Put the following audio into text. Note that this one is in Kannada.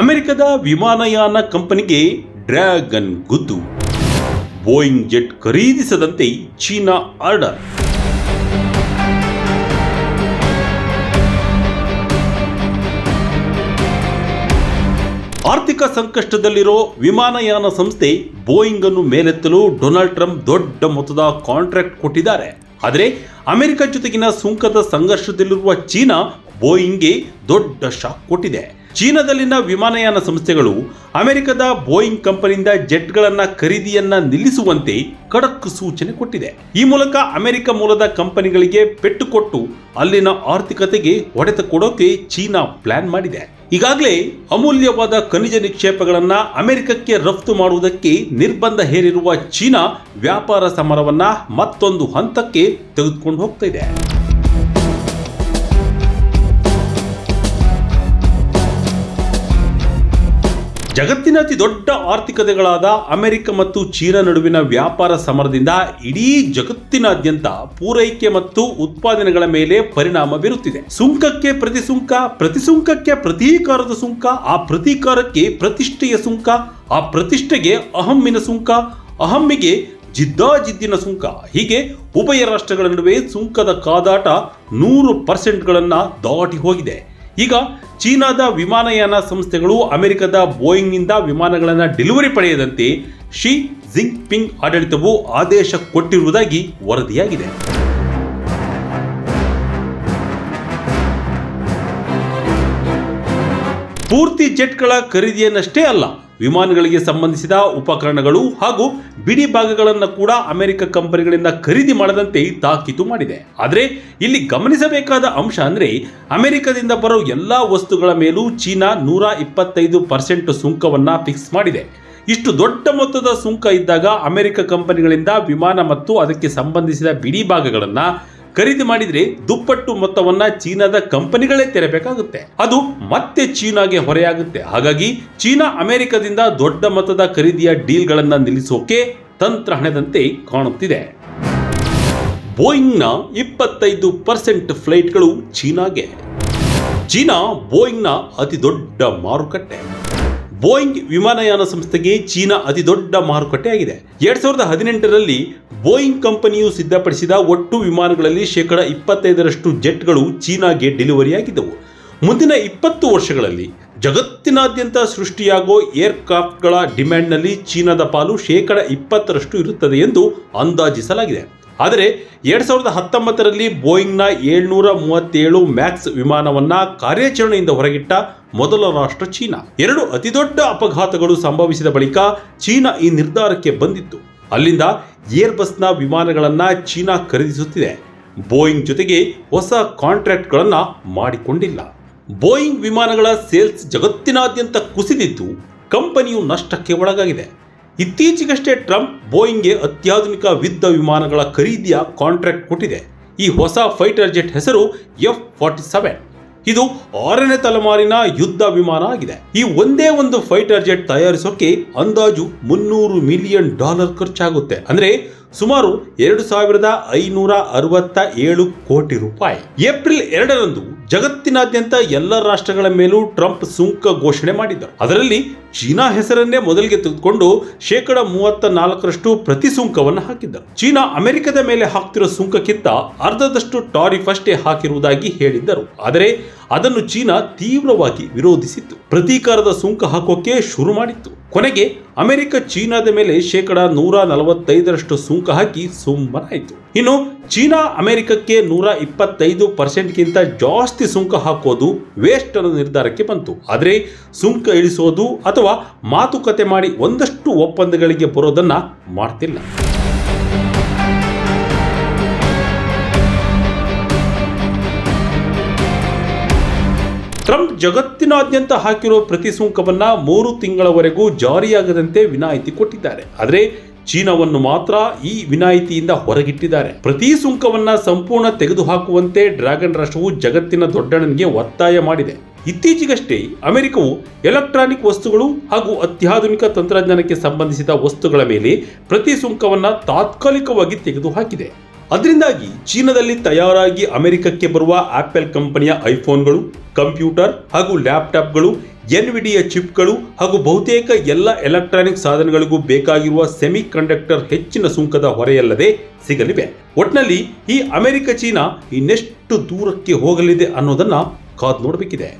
ಅಮೆರಿಕದ ವಿಮಾನಯಾನ ಕಂಪನಿಗೆ ಡ್ರ್ಯಾಗನ್ ಗುದ್ದು. ಬೋಯಿಂಗ್ ಜೆಟ್ ಖರೀದಿಸದಂತೆ ಚೀನಾ ಆರ್ಡರ್. ಆರ್ಥಿಕ ಸಂಕಷ್ಟದಲ್ಲಿರೋ ವಿಮಾನಯಾನ ಸಂಸ್ಥೆ ಬೋಯಿಂಗ್ ಅನ್ನು ಮೇಲೆತ್ತಲು ಡೊನಾಲ್ಡ್ ಟ್ರಂಪ್ ದೊಡ್ಡ ಮೊತ್ತದ ಕಾಂಟ್ರಾಕ್ಟ್ ಕೊಟ್ಟಿದ್ದಾರೆ. ಆದರೆ ಅಮೆರಿಕ ಜೊತೆಗಿನ ಸುಂಕದ ಸಂಘರ್ಷದಲ್ಲಿರುವ ಚೀನಾ ಬೋಯಿಂಗ್ಗೆ ದೊಡ್ಡ ಶಾಕ್ ಕೊಟ್ಟಿದೆ. ಚೀನಾದಲ್ಲಿನ ವಿಮಾನಯಾನ ಸಂಸ್ಥೆಗಳು ಅಮೆರಿಕದ ಬೋಯಿಂಗ್ ಕಂಪನಿಯಿಂದ ಜೆಟ್ಗಳನ್ನು ಖರೀದಿಯನ್ನ ನಿಲ್ಲಿಸುವಂತೆ ಖಡಕ್ ಸೂಚನೆ ಕೊಟ್ಟಿದೆ. ಈ ಮೂಲಕ ಅಮೆರಿಕ ಮೂಲದ ಕಂಪನಿಗಳಿಗೆ ಪೆಟ್ಟು ಕೊಟ್ಟು ಅಲ್ಲಿನ ಆರ್ಥಿಕತೆಗೆ ಹೊಡೆತ ಕೊಡೋಕೆ ಚೀನಾ ಪ್ಲಾನ್ ಮಾಡಿದೆ. ಈಗಾಗಲೇ ಅಮೂಲ್ಯವಾದ ಖನಿಜ ನಿಕ್ಷೇಪಗಳನ್ನು ಅಮೆರಿಕಕ್ಕೆ ರಫ್ತು ಮಾಡುವುದಕ್ಕೆ ನಿರ್ಬಂಧ ಹೇರಿರುವ ಚೀನಾ ವ್ಯಾಪಾರ ಸಮರವನ್ನ ಮತ್ತೊಂದು ಹಂತಕ್ಕೆ ತೆಗೆದುಕೊಂಡು ಹೋಗ್ತಾ ಇದೆ. ಜಗತ್ತಿನ ಅತಿ ದೊಡ್ಡ ಆರ್ಥಿಕತೆಗಳಾದ ಅಮೆರಿಕ ಮತ್ತು ಚೀನಾ ನಡುವಿನ ವ್ಯಾಪಾರ ಸಮರದಿಂದ ಇಡೀ ಜಗತ್ತಿನಾದ್ಯಂತ ಪೂರೈಕೆ ಮತ್ತು ಉತ್ಪಾದನೆಗಳ ಮೇಲೆ ಪರಿಣಾಮ ಬೀರುತ್ತಿದೆ. ಸುಂಕಕ್ಕೆ ಪ್ರತಿ ಸುಂಕ ಪ್ರತಿ ಸುಂಕಕ್ಕೆ ಪ್ರತೀಕಾರದ ಸುಂಕ, ಆ ಪ್ರತೀಕಾರಕ್ಕೆ ಪ್ರತಿಷ್ಠೆಯ ಸುಂಕ, ಆ ಪ್ರತಿಷ್ಠೆಗೆ ಅಹಮ್ಮಿನ ಸುಂಕ, ಅಹಮ್ಮಿಗೆ ಜಿದ್ದಾಜಿದ್ದಿನ ಸುಂಕ. ಹೀಗೆ ಉಭಯ ರಾಷ್ಟ್ರಗಳ ನಡುವೆ ಸುಂಕದ ಕಾದಾಟ ನೂರು ಪರ್ಸೆಂಟ್ಗಳನ್ನು ದಾಟಿ ಹೋಗಿದೆ. ಈಗ ಚೀನಾದ ವಿಮಾನಯಾನ ಸಂಸ್ಥೆಗಳು ಅಮೆರಿಕದ ಬೋಯಿಂಗ್ನಿಂದ ವಿಮಾನಗಳನ್ನು ಡೆಲಿವರಿ ಪಡೆಯದಂತೆ ಶಿ ಜಿಂಗ್ಪಿಂಗ್ ಆಡಳಿತವು ಆದೇಶ ಕೊಟ್ಟಿರುವುದಾಗಿ ವರದಿಯಾಗಿದೆ. ಪೂರ್ತಿ ಜೆಟ್ಗಳ ಖರೀದಿಯನ್ನಷ್ಟೇ ಅಲ್ಲ, ವಿಮಾನಗಳಿಗೆ ಸಂಬಂಧಿಸಿದ ಉಪಕರಣಗಳು ಹಾಗೂ ಬಿಡಿ ಭಾಗಗಳನ್ನು ಕೂಡ ಅಮೆರಿಕ ಕಂಪನಿಗಳಿಂದ ಖರೀದಿ ಮಾಡದಂತೆ ತಾಕೀತು ಮಾಡಿದೆ. ಆದರೆ ಇಲ್ಲಿ ಗಮನಿಸಬೇಕಾದ ಅಂಶ ಅಂದರೆ ಅಮೆರಿಕದಿಂದ ಬರೋ ಎಲ್ಲ ವಸ್ತುಗಳ ಮೇಲೂ ಚೀನಾ ನೂರ ಇಪ್ಪತ್ತೈದು ಪರ್ಸೆಂಟ್ ಸುಂಕವನ್ನು ಫಿಕ್ಸ್ ಮಾಡಿದೆ. ಇಷ್ಟು ದೊಡ್ಡ ಮೊತ್ತದ ಸುಂಕ ಇದ್ದಾಗ ಅಮೆರಿಕ ಕಂಪನಿಗಳಿಂದ ವಿಮಾನ ಮತ್ತು ಅದಕ್ಕೆ ಸಂಬಂಧಿಸಿದ ಬಿಡಿ ಭಾಗಗಳನ್ನು ಖರೀದಿ ಮಾಡಿದ್ರೆ ದುಪ್ಪಟ್ಟು ಮೊತ್ತವನ್ನ ಚೀನಾದ ಕಂಪನಿಗಳೇ ತೆರಬೇಕಾಗುತ್ತೆ. ಅದು ಮತ್ತೆ ಚೀನಾಗೆ ಹೊರೆಯಾಗುತ್ತೆ. ಹಾಗಾಗಿ ಚೀನಾ ಅಮೆರಿಕದಿಂದ ದೊಡ್ಡ ಮೊತ್ತದ ಖರೀದಿಯ ಡೀಲ್ಗಳನ್ನು ನಿಲ್ಲಿಸೋಕೆ ತಂತ್ರ ಹಣೆದಂತೆ ಕಾಣುತ್ತಿದೆ. ಬೋಯಿಂಗ್ನ ಇಪ್ಪತ್ತೈದು ಪರ್ಸೆಂಟ್ ಫ್ಲೈಟ್ಗಳು ಚೀನಾಗೆ. ಚೀನಾ ಬೋಯಿಂಗ್ನ ಅತಿ ದೊಡ್ಡ ಮಾರುಕಟ್ಟೆ. ಬೋಯಿಂಗ್ ವಿಮಾನಯಾನ ಸಂಸ್ಥೆಗೆ ಚೀನಾ ಅತಿದೊಡ್ಡ ದೊಡ್ಡ ಮಾರುಕಟ್ಟೆ ಆಗಿದೆ ಎರಡ್ ಸಾವಿರದ ಹದಿನೆಂಟರಲ್ಲಿ ಬೋಯಿಂಗ್ ಕಂಪನಿಯು ಸಿದ್ಧಪಡಿಸಿದ ಒಟ್ಟು ವಿಮಾನಗಳಲ್ಲಿ ಶೇಕಡ ಇಪ್ಪತ್ತೈದರಷ್ಟು ಜೆಟ್ಗಳು ಚೀನಾಗೆ ಡೆಲಿವರಿಯಾಗಿದ್ದವು. ಮುಂದಿನ ಇಪ್ಪತ್ತು ವರ್ಷಗಳಲ್ಲಿ ಜಗತ್ತಿನಾದ್ಯಂತ ಸೃಷ್ಟಿಯಾಗೋ ಏರ್ಕ್ರಾಫ್ಟ್ಗಳ ಡಿಮ್ಯಾಂಡ್ನಲ್ಲಿ ಚೀನಾದ ಪಾಲು ಶೇಕಡ ಇಪ್ಪತ್ತರಷ್ಟು ಇರುತ್ತದೆ ಎಂದು ಅಂದಾಜಿಸಲಾಗಿದೆ. ಆದರೆ ಎರಡು ಸಾವಿರದ ಹತ್ತೊಂಬತ್ತರಲ್ಲಿ ಬೋಯಿಂಗ್ನ ಏಳ್ನೂರ ಮೂವತ್ತೇಳು ಮ್ಯಾಕ್ಸ್ ವಿಮಾನವನ್ನ ಕಾರ್ಯಾಚರಣೆಯಿಂದ ಹೊರಗಿಟ್ಟ ಮೊದಲ ರಾಷ್ಟ್ರ ಚೀನಾ. ಎರಡು ಅತಿದೊಡ್ಡ ಅಪಘಾತಗಳು ಸಂಭವಿಸಿದ ಬಳಿಕ ಚೀನಾ ಈ ನಿರ್ಧಾರಕ್ಕೆ ಬಂದಿತ್ತು. ಅಲ್ಲಿಂದ ಏರ್ಬಸ್ನ ವಿಮಾನಗಳನ್ನು ಚೀನಾ ಖರೀದಿಸುತ್ತಿದೆ. ಬೋಯಿಂಗ್ ಜೊತೆಗೆ ಹೊಸ ಕಾಂಟ್ರಾಕ್ಟ್ಗಳನ್ನು ಮಾಡಿಕೊಂಡಿಲ್ಲ. ಬೋಯಿಂಗ್ ವಿಮಾನಗಳ ಸೇಲ್ಸ್ ಜಗತ್ತಿನಾದ್ಯಂತ ಕುಸಿದಿದ್ದು, ಕಂಪನಿಯು ನಷ್ಟಕ್ಕೆ ಒಳಗಾಗಿದೆ. ಇತ್ತೀಚೆಗಷ್ಟೇ ಟ್ರಂಪ್ ಬೋಯಿಂಗ್ಗೆ ಅತ್ಯಾಧುನಿಕ ಯುದ್ಧ ವಿಮಾನಗಳ ಖರೀದಿಯ ಕಾಂಟ್ರಾಕ್ಟ್ ಕೊಟ್ಟಿದೆ. ಈ ಹೊಸ ಫೈಟರ್ ಜೆಟ್ ಹೆಸರು ಎಫ್ ಫಾರ್ಟಿ ಸೆವೆನ್. ಇದು ಆರನೇ ತಲೆಮಾರಿನ ಯುದ್ಧ ವಿಮಾನ ಆಗಿದೆ. ಈ ಒಂದೇ ಒಂದು ಫೈಟರ್ ಜೆಟ್ ತಯಾರಿಸೋಕೆ ಅಂದಾಜು ಮುನ್ನೂರು ಮಿಲಿಯನ್ ಡಾಲರ್ ಖರ್ಚಾಗುತ್ತೆ. ಅಂದ್ರೆ ಸುಮಾರು ಎರಡು ಸಾವಿರದ ಐನೂರ ಅರವತ್ತ ಏಳು ಕೋಟಿ ರೂಪಾಯಿ. ಏಪ್ರಿಲ್ ಎರಡರಂದು ಜಗತ್ತಿನಾದ್ಯಂತ ಎಲ್ಲ ರಾಷ್ಟ್ರಗಳ ಮೇಲೂ ಟ್ರಂಪ್ ಸುಂಕ ಘೋಷಣೆ ಮಾಡಿದ್ದರು. ಅದರಲ್ಲಿ ಚೀನಾ ಹೆಸರನ್ನೇ ಮೊದಲಿಗೆ ತೆಗೆದುಕೊಂಡು ಶೇಕಡ ಮೂವತ್ತ ನಾಲ್ಕರಷ್ಟು ಪ್ರತಿ ಸುಂಕವನ್ನು ಹಾಕಿದ್ದರು. ಚೀನಾ ಅಮೆರಿಕದ ಮೇಲೆ ಹಾಕ್ತಿರೋ ಸುಂಕಕ್ಕಿಂತ ಅರ್ಧದಷ್ಟು ಟಾರಿಫ್ ಅಷ್ಟೇ ಹಾಕಿರುವುದಾಗಿ ಹೇಳಿದ್ದರು. ಆದರೆ ಅದನ್ನು ಚೀನಾ ತೀವ್ರವಾಗಿ ವಿರೋಧಿಸಿತ್ತು. ಪ್ರತೀಕಾರದ ಸುಂಕ ಹಾಕೋಕೆ ಶುರು ಮಾಡಿತ್ತು. ಕೊನೆಗೆ ಅಮೆರಿಕ ಚೀನಾದ ಮೇಲೆ ಶೇಕಡ ನೂರ ನಲವತ್ತೈದರಷ್ಟು ಸುಂಕ ಹಾಕಿ ಸುಮ್ಮನಾಯಿತು. ಇನ್ನು ಚೀನಾ ಅಮೆರಿಕಕ್ಕೆ ನೂರ ಇಪ್ಪತ್ತೈದು ಪರ್ಸೆಂಟ್ಗಿಂತ ಜಾಸ್ತಿ ಸುಂಕ ಹಾಕೋದು ವೇಸ್ಟ್ ಅನ್ನೋ ನಿರ್ಧಾರಕ್ಕೆ ಬಂತು. ಆದರೆ ಸುಂಕ ಇಳಿಸೋದು ಅಥವಾ ಮಾತುಕತೆ ಮಾಡಿ ಒಂದಷ್ಟು ಒಪ್ಪಂದಗಳಿಗೆ ಬರೋದನ್ನ ಮಾಡ್ತಿಲ್ಲ. ಟ್ರಂಪ್ ಜಗತ್ತಿನಾದ್ಯಂತ ಹಾಕಿರೋ ಪ್ರತಿ ಸುಂಕವನ್ನು ಮೂರು ತಿಂಗಳವರೆಗೂ ಜಾರಿಯಾಗದಂತೆ ವಿನಾಯಿತಿ ಕೊಟ್ಟಿದ್ದಾರೆ. ಆದರೆ ಚೀನಾವನ್ನು ಮಾತ್ರ ಈ ವಿನಾಯಿತಿಯಿಂದ ಹೊರಗಿಟ್ಟಿದ್ದಾರೆ. ಪ್ರತಿ ಸುಂಕವನ್ನ ಸಂಪೂರ್ಣ ತೆಗೆದುಹಾಕುವಂತೆ ಡ್ರ್ಯಾಗನ್ ರಾಷ್ಟ್ರವು ಜಗತ್ತಿನ ದೊಡ್ಡಣ್ಣನಿಗೆ ಒತ್ತಾಯ ಮಾಡಿದೆ. ಇತ್ತೀಚೆಗಷ್ಟೇ ಅಮೆರಿಕವು ಎಲೆಕ್ಟ್ರಾನಿಕ್ ವಸ್ತುಗಳು ಹಾಗೂ ಅತ್ಯಾಧುನಿಕ ತಂತ್ರಜ್ಞಾನಕ್ಕೆ ಸಂಬಂಧಿಸಿದ ವಸ್ತುಗಳ ಮೇಲೆ ಪ್ರತಿ ಸುಂಕವನ್ನು ತಾತ್ಕಾಲಿಕವಾಗಿ ತೆಗೆದುಹಾಕಿದೆ. ಅದರಿಂದಾಗಿ ಚೀನಾದಲ್ಲಿ ತಯಾರಾಗಿ ಅಮೆರಿಕಕ್ಕೆ ಬರುವ ಆಪಲ್ ಕಂಪನಿಯ ಐಫೋನ್ಗಳು, ಕಂಪ್ಯೂಟರ್ ಹಾಗೂ ಲ್ಯಾಪ್ಟಾಪ್ಗಳು, ಎನ್ವಿಡಿಯ ಚಿಪ್ಗಳು ಹಾಗೂ ಬಹುತೇಕ ಎಲ್ಲ ಎಲೆಕ್ಟ್ರಾನಿಕ್ ಸಾಧನಗಳಿಗೂ ಬೇಕಾಗಿರುವ ಸೆಮಿ ಕಂಡಕ್ಟರ್ ಹೆಚ್ಚಿನ ಸುಂಕದ ಹೊರೆಯಲ್ಲದೆ ಸಿಗಲಿವೆ. ಒಟ್ನಲ್ಲಿ ಈ ಅಮೆರಿಕ ಚೀನಾ ಇನ್ನೆಷ್ಟು ದೂರಕ್ಕೆ ಹೋಗಲಿದೆ ಅನ್ನೋದನ್ನ ಕಾದು ನೋಡಬೇಕಿದೆ.